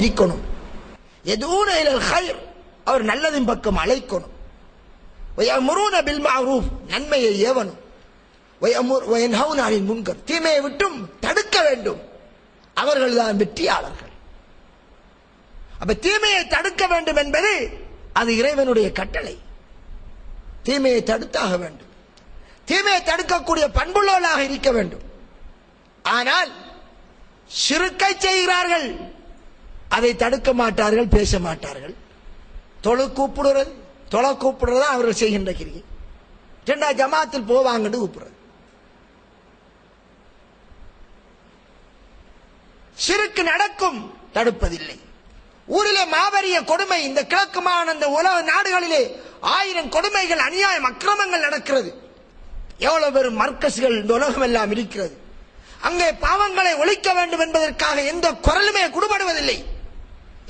பிரிக்கணும். எதூன இலல் அவர் நல்லதின் பக்கம் அழைக்கணும். வயமுருன பில் மஅரூஃப் நன்மையை ஏவணும். முன்கர் தீமையை விட்டும் தடுக்க வேண்டும். அவர்கள் தான் வெற்றியாளர்கள். அப்ப தீமையை தடுக்க வேண்டும் என்பது அது இறைவனுடைய கட்டளை. தீமையை தடுத்தாக வேண்டும். தீமையை தடுக்கக்கூடிய பண்புள்ளவர்களாக இருக்க வேண்டும். ஆனால் சிறுக்கை செய்கிறார்கள். அதை தடுக்க மாட்டார்கள் பேச மாட்டார்கள். தொழு கூப்பிடுறது தொலை கூப்பிடுறது அவர்கள் செய்கின்ற கிரியை. ரெண்டா ஜமாத்தில் போவாங்கன்னு கூப்பிடுறது. சிறுக்கு நடக்கும் தடுப்பதில்லை. ஊரிலே மாபெரிய கொடுமை இந்த கிழக்கு மாகாண உலக நாடுகளிலே ஆயிரம் கொடுமைகள் அநியாயம் அக்கிரமங்கள் நடக்கிறது. எவ்வளவு பெரும் மர்க்கஸ்கள் இந்த உலகம் எல்லாம் இருக்கிறது. அங்கே பாவங்களை ஒழிக்க வேண்டும் என்பதற்காக எந்த குரலுமே குடுபடுவதில்லை.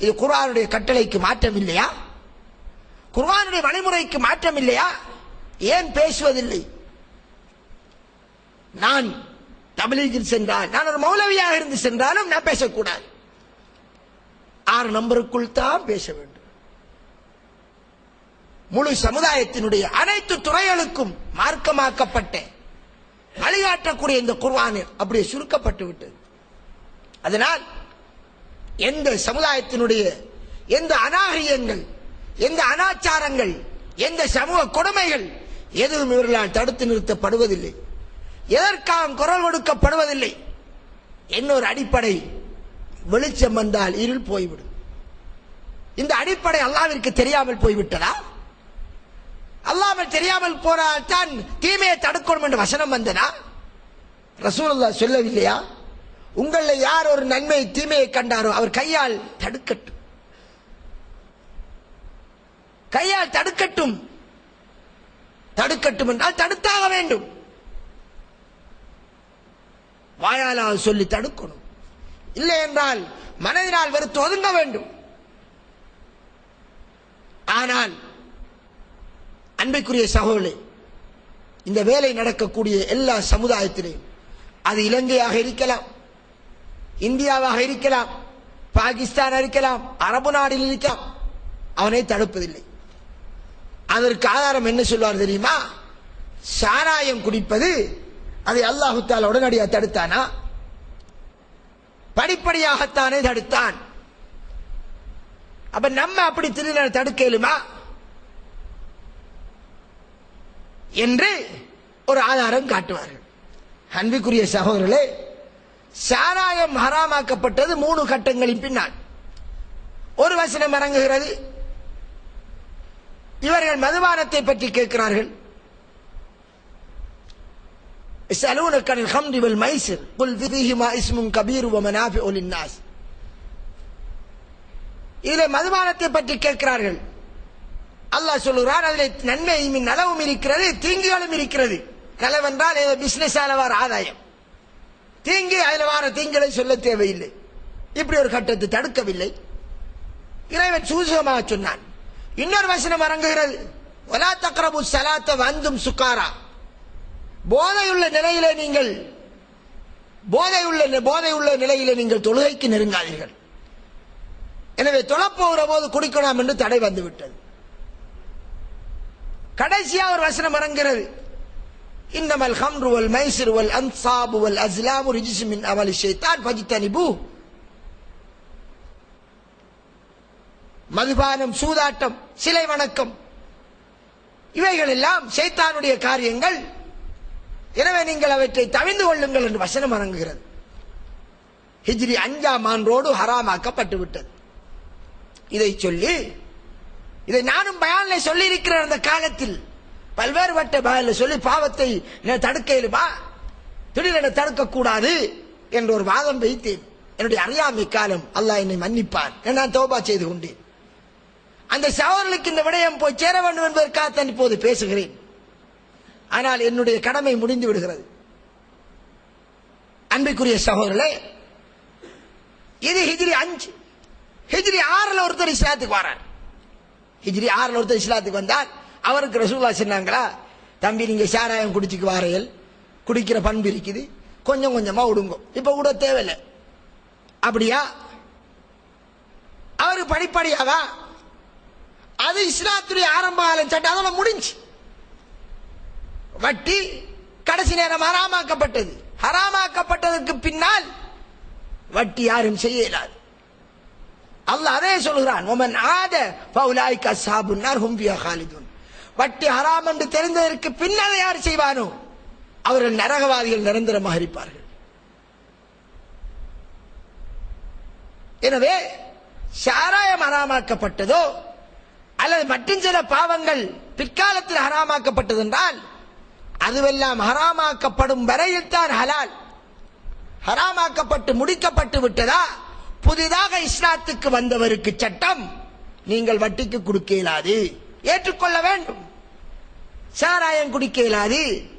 இது குர்வானுடைய கட்டளைக்கு மாற்றம் இல்லையா குர்வானுடைய வழிமுறைக்கு மாற்றம் இல்லையா ஏன் பேசுவதில்லை? நான் தபிலீகில் சென்றால் நான் ஒரு மௌலவியாக இருந்து சென்றாலும் நான் பேசக்கூடாது. ஆறு நம்பருக்குள் தான் பேச வேண்டும். முழு சமுதாயத்தினுடைய அனைத்து துறைகளுக்கும் மார்க்கமாக்கப்பட்ட வழிகாட்டக்கூடிய இந்த குர்வானு அப்படியே சுருக்கப்பட்டு விட்டது. அதனால் எந்த சமுதாயத்தினுடைய எந்த அநாகரியங்கள் எந்த அனாச்சாரங்கள் எந்த சமூக கொடுமைகள் எதுவும் இவர்களால் தடுத்து நிறுத்தப்படுவதில்லை. எதற்காக குரல் கொடுக்கப்படுவதில்லை. இன்னொரு அடிப்படை வெளிச்சம் வந்தால் இருள் போய்விடும். இந்த அடிப்படை அல்லாவிற்கு தெரியாமல் போய்விட்டதா? அல்லாமல் தெரியாமல் போனால் தான் தீமையை தடுக்கணும் என்று வசனம் வந்ததா? ரசூல் சொல்லவில்லையா? உங்களில் யார் ஒரு நன்மை தீமையை கண்டாரோ அவர் கையால் தடுக்கட்டும். கையால் தடுக்கட்டும். தடுக்கட்டும் என்றால் தடுத்தாக வேண்டும். வாயாலால் சொல்லி தடுக்கணும். இல்லை என்றால் மனதினால் வெறுத்து ஒதுங்க வேண்டும். ஆனால் அன்பைக்குரிய சகோதரே இந்த வேலை நடக்கக்கூடிய எல்லா சமுதாயத்திலையும் அது இலங்கையாக இருக்கலாம். இந்தியாவாக இருக்கலாம் பாகிஸ்தான் இருக்கலாம் அரபு நாடில் இருக்கலாம் அவனை தடுப்பதில்லை. அதற்கு ஆதாரம் என்ன சொல்வார் தெரியுமா? சாராயம் குடிப்பது அதை அல்லாஹுத்தால் உடனடியாக தடுத்தானா? படிப்படியாகத்தானே தடுத்தான். அப்ப நம்ம அப்படி திருநெ தடுக்கலுமா என்று ஒரு ஆதாரம் காட்டுவார்கள். அன்பிக்குரிய சகோதரர்களே சாராயம் ஹராமாக்கப்பட்டது மூணு கட்டங்களின் பின்னால் ஒரு வசனம் இறங்குகிறது இவர்கள் மதுபானத்தை பற்றி கேட்கிறார்கள் يسألونك عن الخمر والميسر قل فيهما اسم كبير ومنافع للناس இதில் மதுபானத்தை பற்றி கேட்கிறார்கள் அல்லாஹ் சொல்லுகிறான் அதில் நன்மையும் நலவும் இருக்கிறது தீங்குகளும் இருக்கிறது நலவென்றால் ஏதோ பிசினஸ் வர ஆதாயம் தீங்கு அதில் வர தீங்களை சொல்ல தேவையில்லை. இப்படி ஒரு கட்டத்தை தடுக்கவில்லை. இறைவன் சூசகமாக சொன்னான். இன்னொரு வசனம் அரங்குகிறது. ஒலா தக்ரபு சலாத்த வந்தும் சுக்காரா. போதையுள்ள நிலையிலே நீங்கள் போதையுள்ள போதையுள்ள நிலையிலே நீங்கள் தொழுகைக்கு நெருங்காதீர்கள். எனவே தொழப்போகிற போது குடிக்கலாம் என்று தடை வந்துவிட்டது. கடைசியா ஒரு வசனம் இறங்குகிறது இன்னமல் ஹம்ரு வல் மைசிர் வல் அன்சாபு வல் அஸ்லாமு ரிஜிசு மின் அமலி ஷைத்தான் ஃபஜ்தனிபு மதுபானம் சூதாட்டம் சிலை வணக்கம். இவைகள் எல்லாம் சைத்தானுடைய காரியங்கள். எனவே நீங்கள் அவற்றை தவிந்து கொள்ளுங்கள் என்று வசனம் இறங்குகிறது ஹிஜ்ரி அஞ்சாம் ஆண்டோடு ஹராமாக்கப்பட்டு விட்டது. இதை சொல்லி இதை நானும் பயானில் சொல்லி இருக்கிறேன் அந்த காலத்தில். பல்வேறுபட்ட பயான்ல சொல்லி பாவத்தை தடுக்க இயலுமா திடீரென தடுக்க கூடாது என்ற ஒரு வாதம் வைத்தேன். என்னுடைய அறியாமை காலம் அல்லாஹ் என்னை மன்னிப்பான் நான் தோபா செய்து கொண்டேன். அந்த சகோதரர்களுக்கு இந்த விடயம் போய் சேர வேண்டும் என்பதற்காகத்தான் இப்போது பேசுகிறேன். ஆனால் என்னுடைய கடமை முடிந்து விடுகிறது. அன்பிற்குரிய சகோதரர்களே இது ஹிஜ்ரி அஞ்சு. ஹிஜ்ரி ஆறுல ஒருத்தர் இஸ்லாத்துக்கு வரார். ஹிஜ்ரி ஆறுல ஒருத்தர் இஸ்லாத்துக்கு வந்தார். அவருக்கு ரசூல்லா சொன்னாங்களா தம்பி நீங்க சாராயம் குடிச்சுக்கு வாரையல் குடிக்கிற பண்பு இருக்குது. கொஞ்சம் கொஞ்சமா விடுங்க இப்ப விட தேவையில்லை. அப்படியா? படிப்படியாவா அது இஸ்லாத்துடைய ஆரம்ப கால சட்டம் அதோட முடிஞ்சு. வட்டி கடைசி நேரம் ஹராமாக்கப்பட்டது. ஹராமாக்கப்பட்டதற்கு பின்னால் வட்டி யாரும் செய்ய இயலாது அல்லாஹ் அதே சொல்கிறான் ஒமன் ஆத பவுலாய்க் சாபுன்னார் ஹும்பியா ஹும் காலிதுன் வட்டி ஹராம் என்று தெரிந்ததற்கு பின்னால் யார் செய்வானோ? அவர்கள் நரகவாதிகள் நிரந்தரமாக இருப்பார்கள். எனவே சாராயம் ஹராமாக்கப்பட்டதோ அல்லது மற்றும் சில பாவங்கள் பிற்காலத்தில் ஹராமாக்கப்பட்டது என்றால் அதுவெல்லாம் ஹராமாக்கப்படும் வரையில் தான் ஹலால். ஹராமாக்கப்பட்டு முடிக்கப்பட்டு விட்டதா? புதிதாக இஸ்லாத்துக்கு வந்தவருக்கு சட்டம் நீங்கள் வட்டிக்கு கொடுக்க இயலாது. ஏற்றுக்கொள்ள வேண்டும். சாராயம் குடிக்க இயலாது.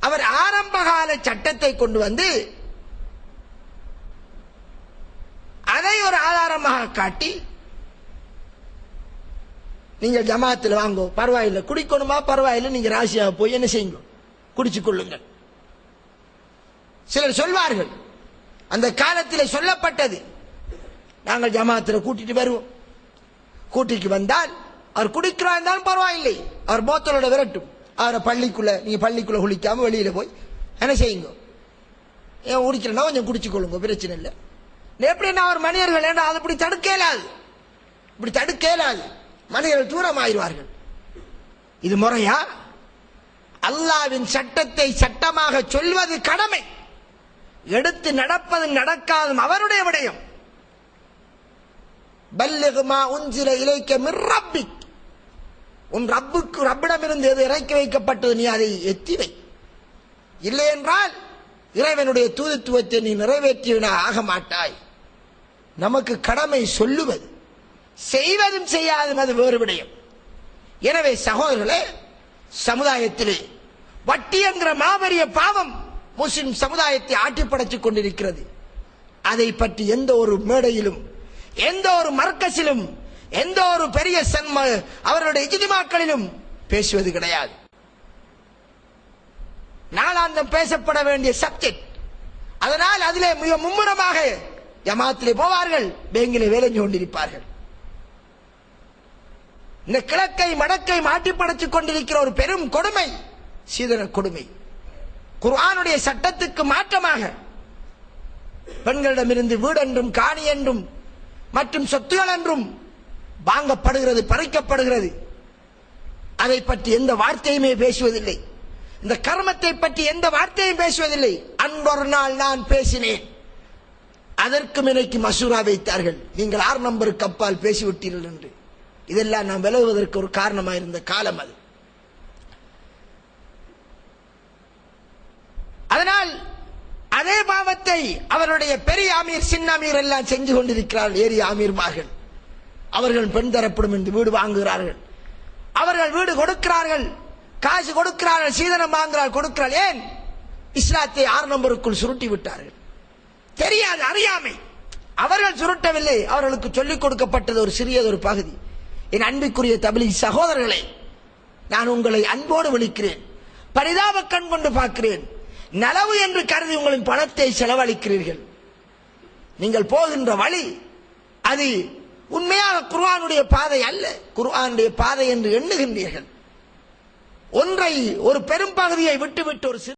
அவர் ஆரம்பகால சட்டத்தை கொண்டு வந்து அதை ஒரு ஆதாரமாக காட்டி நீங்கள் ஜமாத்தில் வாங்கோ பரவாயில்லை குடிக்கணுமா பரவாயில்லை நீங்க ராசியாக போய் என்ன செய்யுங்க? குடிச்சு கொள்ளுங்கள். சிலர் சொல்வார்கள் அந்த காலத்தில் சொல்லப்பட்டது நாங்கள் ஜமாத்தில் கூட்டிட்டு வருவோம். கூட்டிட்டு வந்தால் அவர் குடிக்கிறா இருந்தாலும் பரவாயில்லை. அவர் போத்தலோட விரட்டும். அவரை பள்ளிக்குள்ள நீங்க பள்ளிக்குள்ள குளிக்காம வெளியில போய் என்ன செய்யுங்க? ஏன் குடிக்கிறேன்னா கொஞ்சம் குடிச்சுக்கொள்ளுங்க பிரச்சனை இல்லை. எப்படின்னா அவர் மனிதர்கள் ஏன்னா அது இப்படி தடுக்க இயலாது இப்படி தடுக்க இயலாது மனிதர்கள் தூரம் ஆயிடுவார்கள் இது முறையா? அல்லாவின் சட்டத்தை சட்டமாக சொல்வது கடமை. எடுத்து நடப்பது நடக்காதும் அவருடைய விடயம். பல்லுகுமா உஞ்சில இலைக்க மிர்ரப்பிக் உன் ரப்புக்கு ரப்பிடமிருந்து எது இறக்கி வைக்கப்பட்டது நீ அதை எத்திவை இல்லை என்றால் இறைவனுடைய தூதுத்துவத்தை நீ நிறைவேற்றியவனா ஆக மாட்டாய். நமக்கு கடமை சொல்லுவது செய்வதும் செய்யாதும் அது வேறு விடயம். எனவே சகோதரர்களே சமுதாயத்திலே வட்டி என்கிற மாபெரிய பாவம் முஸ்லிம் சமுதாயத்தை ஆட்டிப்படைத்துக் கொண்டிருக்கிறது. அதை பற்றி எந்த ஒரு மேடையிலும் எந்த ஒரு மர்க்கசிலும் எந்த ஒரு பெரிய சன்ம அவர்களுடைய இஜிதிமாக்களிலும் பேசுவது கிடையாது. நாளாந்தம் பேசப்பட வேண்டிய சப்ஜெக்ட். அதனால் அதிலே மிக மும்முரமாக ஜமாத்திலே போவார்கள் பேங்கிலே வேலைஞ்சு கொண்டிருப்பார்கள் இந்த கிழக்கை மடக்கை மாட்டி படைத்துக் கொண்டிருக்கிற ஒரு பெரும் கொடுமை சீதன கொடுமை. குர்ஆனுடைய சட்டத்துக்கு மாற்றமாக பெண்களிடமிருந்து வீடென்றும் காணி என்றும் மற்றும் சொத்துகள் என்றும் வாங்கப்படுகிறது பறிக்கப்படுகிறது. அதை பற்றி எந்த வார்த்தையுமே பேசுவதில்லை. இந்த கர்மத்தை பற்றி எந்த வார்த்தையும் பேசுவதில்லை. அன்றொரு நாள் நான் பேசினேன். அதற்கும் எனக்கு மசூரா வைத்தார்கள். நீங்கள் ஆறு நம்பருக்கு அப்பால் பேசிவிட்டீர்கள் என்று. இதெல்லாம் நாம் விலகுவதற்கு ஒரு காரணமாக இருந்த காலம் அது. அதனால் அதே பாவத்தை அவருடைய பெரிய ஆமீர் சின்ன ஆமீர் எல்லாம் செஞ்சு கொண்டிருக்கிறார்கள் ஏரிய ஆமீர்மார்கள். அவர்கள் பெண் தரப்படும் என்று வீடு வாங்குகிறார்கள். அவர்கள் வீடு கொடுக்கிறார்கள். காசு கொடுக்கிறார்கள். சீதனம் வாங்குகிறார்கள். கொடுக்கிறார் ஏன்? இஸ்லாத்தை ஆறு நம்பருக்குள் சுருட்டி விட்டார்கள். தெரியாது அறியாமை. அவர்கள் சுருட்டவில்லை. அவர்களுக்கு சொல்லிக் கொடுக்கப்பட்டது ஒரு சிறியதொரு பகுதி. என் அன்பிற்குரிய தமிழ் சகோதரர்களே நான் உங்களை அன்போடு விழிக்கிறேன். பரிதாப கண் கொண்டு பார்க்கிறேன். நலவு என்று கருதி உங்களின் பணத்தை செலவழிக்கிறீர்கள். நீங்கள் போகின்ற வழி அது உண்மையாக குர்ஆனுடைய பாதை அல்ல. குர்ஆனுடைய பாதை என்று எண்ணுகின்றீர்கள். ஒன்றை ஒரு பெரும் பகுதியை விட்டுவிட்டு ஒரு சிறு